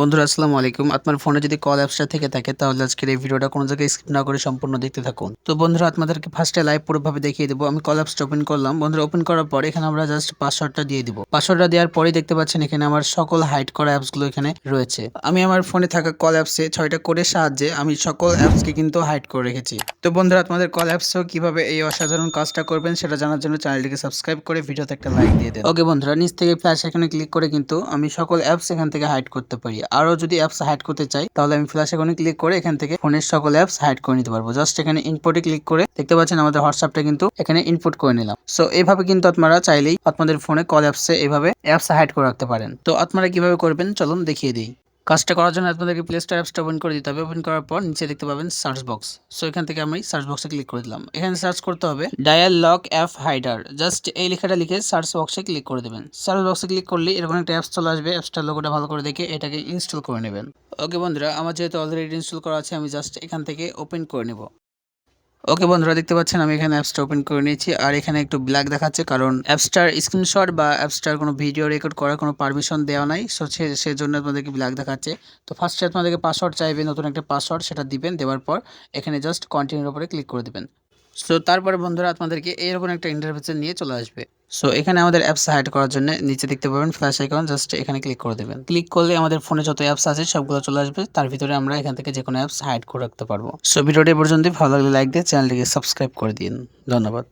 বন্ধুরা, আসসালামু আলাইকুম। আপনার ফোনে যদি কল অ্যাপসটা থেকে থাকে, তাহলে আজকের এই ভিডিওটা কোনো জায়গায় স্কিপ না করে সম্পূর্ণ দেখতে থাকুন। তো বন্ধুরা, আপনাদেরকে ফার্স্টে লাইভ পুরোভাবে দেখিয়ে দেবো। আমি কল অ্যাপসটা ওপেন করলাম। বন্ধুরা ওপেন করার পর এখানে আমরা জাস্ট পাসওয়ার্ডটা দিয়ে দিব। পাসওয়ার্ডটা দেওয়ার পরেই দেখতে পাচ্ছেন এখানে আমার সকল হাইড করা অ্যাপসগুলো এখানে রয়েছে। আমি আমার ফোনে থাকা কল অ্যাপসে ছয়টা কোডের সাহায্যে আমি সকল অ্যাপসকে কিন্তু হাইড করে রেখেছি। তো বন্ধুরা, আপনাদের কল অ্যাপসেও কীভাবে এই অসাধারণ কাজটা করবেন সেটা জানার জন্য চ্যানেলটিকে সাবস্ক্রাইব করে ভিডিওতে একটা লাইক দিয়ে দেন। ওকে বন্ধুরা, নিচ থেকে ফ্ল্যাশ এখানে ক্লিক করে কিন্তু আমি সকল অ্যাপস এখান থেকে হাইড করতে পারি। আরও যদি অ্যাপস হাইড করতে চাই, তাহলে আমি ফ্ল্যাশ এখানে ক্লিক করে এখান থেকে ফোনের সকল অ্যাপস হাইড করে নিতে পারব। জাস্ট এখানে ইনপুটে ক্লিক করে দেখতে পাচ্ছেন আমাদের হোয়াটসঅ্যাপটা কিন্তু এখানে ইনপুট করে নিলাম। সো এইভাবে কিন্তু আপনারা চাইলেই আপনাদের ফোনে কল অ্যাপসে এইভাবে অ্যাপস হাইড করে রাখতে পারেন। তো আপনারা কীভাবে করবেন? চলুন দেখিয়ে দিই। কাজটা করার জন্য আপনাদেরকে প্লে স্টোর অ্যাপসটা ওপেন করে দিতে হবে। ওপেন করার পর নিচে দেখতে পাবেন সার্চ বক্স সো এখান থেকে আমি সার্চ বক্সে ক্লিক করে দিলাম। এখানে সার্চ করতে হবে dial lock app hider just এই লেখাটা লিখে সার্চ বক্সে ক্লিক করে দেবেন। সার্চ বক্সে ক্লিক করলে এরকম একটা অ্যাপস চলে আসবে। অ্যাপসটা লোকটা ভালো করে দেখে এটাকে ইনস্টল করে নেবেন। ওকে বন্ধুরা, আমার যেহেতু অলরেডি ইনস্টল করা আছে, আমি জাস্ট এখান থেকে ওপেন করে নেব। ওকে বন্ধুরা, দেখতে পাচ্ছেন আমি এখানে অ্যাপসটা ওপেন করে নিয়েছি। আর এখানে একটু ব্ল্যাক দেখাচ্ছে, কারণ অ্যাপসটার স্ক্রিনশট বা অ্যাপসটার কোনো ভিডিও রেকর্ড করার কোনো পারমিশন দেওয়া নাই। সো, সেজন্য আপনাদেরকে ব্ল্যাক দেখাচ্ছে। তো ফার্স্টে আপনাদেরকে পাসওয়ার্ড চাইবে, নতুন একটা পাসওয়ার্ড সেটা দিবেন, দেওয়ার পর এখানে জাস্ট কন্টিনিউর উপরে ক্লিক করে দেবেন। সো তারপরে বন্ধুরা আপনাদেরকে এরকম একটা ইন্টারফেসে নিয়ে চলে আসবে। সো এখানে আমাদের অ্যাপস হাইড করার জন্য নিচে দেখতে পাবেন ফ্ল্যাশ আইকন জাস্ট এখানে ক্লিক করে দেবেন। ক্লিক করলে আমাদের ফোনে যত অ্যাপস আছে সবগুলো চলে আসবে, তার ভিতরে আমরা এখান থেকে যে কোনো অ্যাপস হাইড করে রাখতে পারব। সো ভিডিওটি পর্যন্ত ভালো লাগলে লাইক দিয়ে চ্যানেলটিকে সাবস্ক্রাইব করে দিন। ধন্যবাদ।